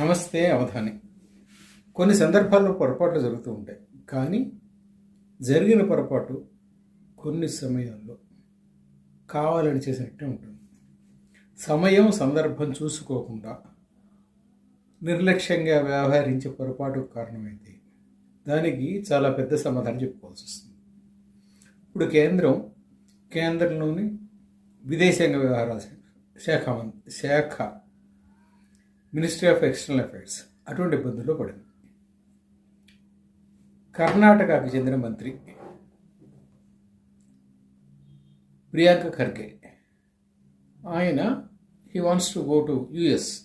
నమస్తే అవధాని. కొన్ని సందర్భాల్లో పొరపాట్లు జరుగుతూ ఉంటాయి కానీ జరిగిన పొరపాటు కొన్ని సమయాల్లో కావాలని చేసినట్టే ఉంటుంది. సమయం సందర్భం చూసుకోకుండా నిర్లక్ష్యంగా వ్యవహరించే పొరపాటు కారణమైతే దానికి చాలా పెద్ద సమాధానం చెప్పుకోవాల్సి వస్తుంది. ఇప్పుడు కేంద్రం కేంద్రంలోని విదేశాంగ వ్యవహారాల శాఖ శాఖ మినిస్ట్రీ ఆఫ్ ఎక్స్టర్నల్ అఫైర్స్ అటువంటి ఇబ్బందుల్లో పడింది. కర్ణాటకకు చెందిన మంత్రి ప్రియాంక ఖర్గే. ఆయన he wants to go to US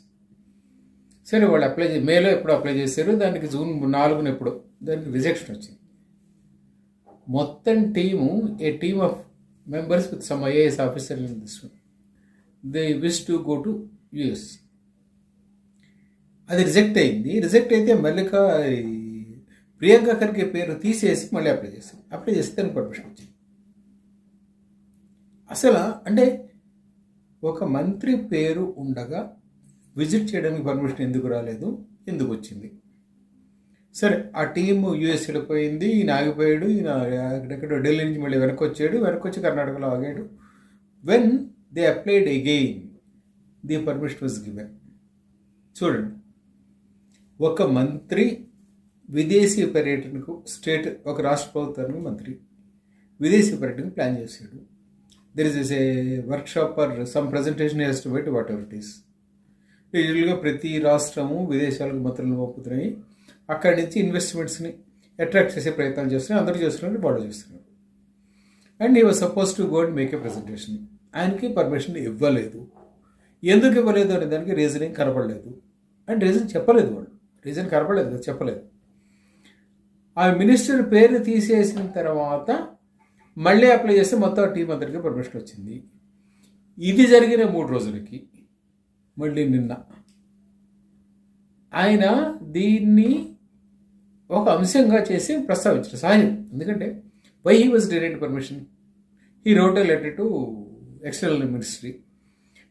సరే వాళ్ళు అప్లై చే మేలో ఎప్పుడు అప్లై చేశారు. దానికి జూన్ నాలుగున ఎప్పుడు దానికి రిజెక్షన్ వచ్చింది. మొత్తం team a team of members with some IAS officer they wish to go to US అది రిజెక్ట్ అయింది. రిజెక్ట్ అయితే మల్లిక ఈ ప్రియాంక ఖర్గే పేరు తీసేసి మళ్ళీ అప్లై చేశాను అప్లై చేస్తే దానికి పర్మిషన్ వచ్చింది. అసలు అంటే ఒక మంత్రి పేరు ఉండగా విజిట్ చేయడానికి పర్మిషన్ ఎందుకు రాలేదు? ఎందుకు వచ్చింది? సరే ఆ టీము యూఎస్ వెళ్ళిపోయింది. ఈయన ఆగిపోయాడు. ఈయన ఎక్కడెక్కడో ఢిల్లీ నుంచి మళ్ళీ వెనక్కి వచ్చాడు. వెనక్కి వచ్చి కర్ణాటకలో ఆగాడు. When they applied again the permission was given చూడండి. ఒక మంత్రి విదేశీ పర్యటనకు స్టేట్ ఒక రాష్ట్ర ప్రభుత్వానికి మంత్రి విదేశీ పర్యటనకు ప్లాన్ చేశాడు. There is a workshop or some presentation he's to bet whatever it is యూజువల్గా ప్రతి రాష్ట్రము విదేశాలకు మంత్రులను పంపుతున్నాయి. అక్కడి నుంచి ఇన్వెస్ట్మెంట్స్ని అట్రాక్ట్ చేసే ప్రయత్నం చేస్తున్నాయి. అందరూ చేస్తున్నారు వాళ్ళు చేస్తున్నారు. And he was supposed to go and make a presentation ఆయనకి పర్మిషన్ ఇవ్వలేదు. ఎందుకు ఇవ్వలేదు అనే దానికి రీజనింగ్ కనపడలేదు. అండ్ రీజన్ చెప్పలేదు వాళ్ళు రీజన్ కనపడలేదు కదా చెప్పలేదు. ఆ మినిస్టర్ పేరు తీసేసిన తర్వాత మళ్ళీ అప్లై చేస్తే మొత్తం టీం అందరికీ పర్మిషన్ వచ్చింది. ఇది జరిగిన మూడు రోజులకి మళ్ళీ నిన్న. ఆయన దీన్ని ఒక అంశంగా చేసి ప్రస్తావించారు సహజం. ఎందుకంటే why he was denied permission he wrote letter to external ministry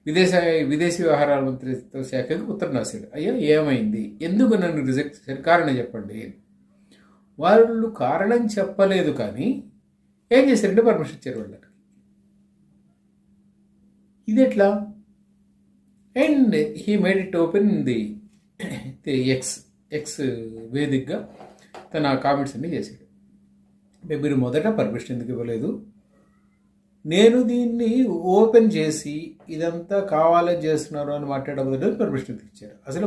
విదేశ విదేశీ వ్యవహారాల మంత్రిత్వ శాఖకు ఉత్తరం రాశాడు. అయ్యా ఏమైంది? ఎందుకు నన్ను రిజెక్ట్ చేశారు? కారణం చెప్పండి. వాళ్ళు కారణం చెప్పలేదు కానీ ఏం చేశారంటే పర్మిషన్ ఇచ్చారు వాళ్ళకి. ఇది ఎట్లా and he made it open the X X వేదికగా తన కామెంట్స్ అన్ని చేశాడు. మీరు మొదట పర్మిషన్ ఎందుకు ఇవ్వలేదు? నేను దీన్ని ఓపెన్ చేసి ఇదంతా కావాలని చేస్తున్నారు అని మాట్లాడబోదు పర్మిషన్ ఇచ్చారు అసలు